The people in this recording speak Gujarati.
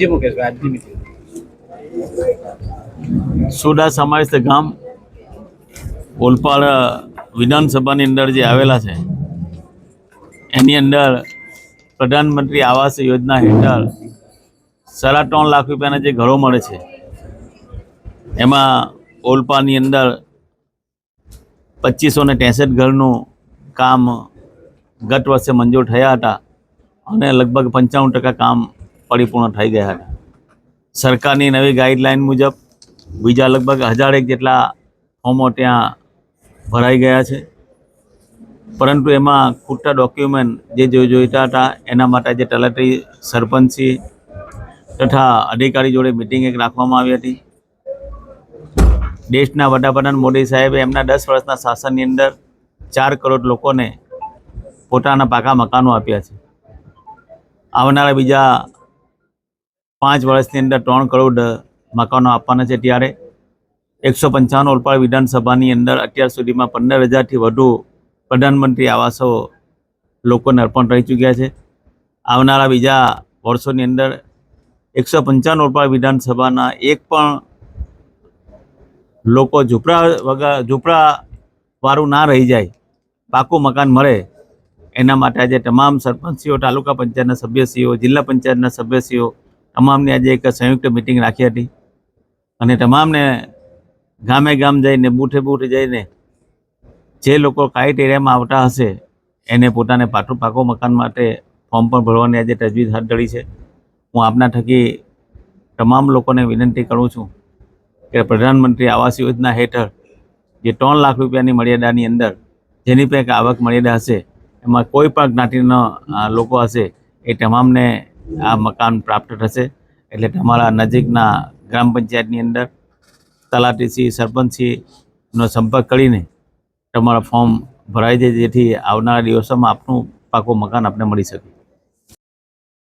જી મુકેશભાઈ સુડા સમાવિષ્ટ ગામ ઓલપાડ વિધાનસભાની અંદર જે આવેલા છે, એની અંદર પ્રધાનમંત્રી આવાસ યોજના હેઠળ સાડા ત્રણ લાખ રૂપિયાના જે ઘરો મળે છે, એમાં ઓલપાડની અંદર પચીસો ને ત્રેસઠ ઘરનું કામ ગત વર્ષે મંજૂર થયા હતા અને લગભગ પંચાણું ટકા કામ પરિપૂર્ણ થઈ ગયા હતા. સરકારની નવી ગાઈડલાઈન મુજબ બીજા લગભગ હજારેક જેટલા ફોર્મો ત્યાં ભરાઈ ગયા છે. પરંતુ એમાં ખૂટતા ડોક્યુમેન્ટ જે જોઈતા હતા, એના માટે જે તલાટી સરપંચી તથા અધિકારી જોડે મિટિંગ એક રાખવામાં આવી હતી. દેશના વડાપ્રધાન મોદી સાહેબે એમના દસ વર્ષના શાસનની અંદર ચાર કરોડ લોકોને પોતાના પાકા મકાનો આપ્યા છે. આવનારા બીજા પાંચ વર્ષની અંદર ત્રણ કરોડ મકાનો આપવાના છે ત્યારે એકસો પંચાવન ઓલપાડ વિધાનસભાની અંદર અત્યાર સુધીમાં પંદર હજારથી વધુ પ્રધાનમંત્રી આવાસો લોકોને અર્પણ રહી ચૂક્યા છે. આવનારા બીજા વર્ષોની અંદર એકસો પંચાવન ઓલપાડ વિધાનસભાના એક પણ લોકો ઝૂંપડા વગર, ઝૂંપડા વાળું ના રહી જાય, પાકું મકાન મળે, એના માટે આજે તમામ સરપંચીઓ, તાલુકા પંચાયતના સભ્યશ્રીઓ, જિલ્લા પંચાયતના સભ્યશ્રીઓ તમામની આજે એક સંયુક્ત મિટિંગ રાખી હતી. અને તમામને ગામે ગામ જઈને બૂથે બૂથે જઈને જે લોકો ક્રાઇટેરિયામાં આવતા હશે, એને પોતાને પાટું પાકો મકાન માટે ફોર્મ પણ ભરવાની આજે તજવીજ હાથ ધરી છે. હું આપના થકી તમામ લોકોને વિનંતી કરું છું કે પ્રધાનમંત્રી આવાસ યોજના હેઠળ જે ત્રણ લાખ રૂપિયાની મર્યાદાની અંદર જેની પણ એક આવક મર્યાદા હશે, એમાં કોઈ પણ જ્ઞાતિના લોકો હશે, એ તમામને આ મકાન પ્રાપ્ત થશે. એટલે તમારા નજીકના ગ્રામ પંચાયતની અંદર તલાટીસી સરપંચશ્રીનો સંપર્ક કરીને તમારા ફોર્મ ભરાઈ જાય, જેથી આવનારા દિવસોમાં આપનું પાકું મકાન આપને મળી શકે.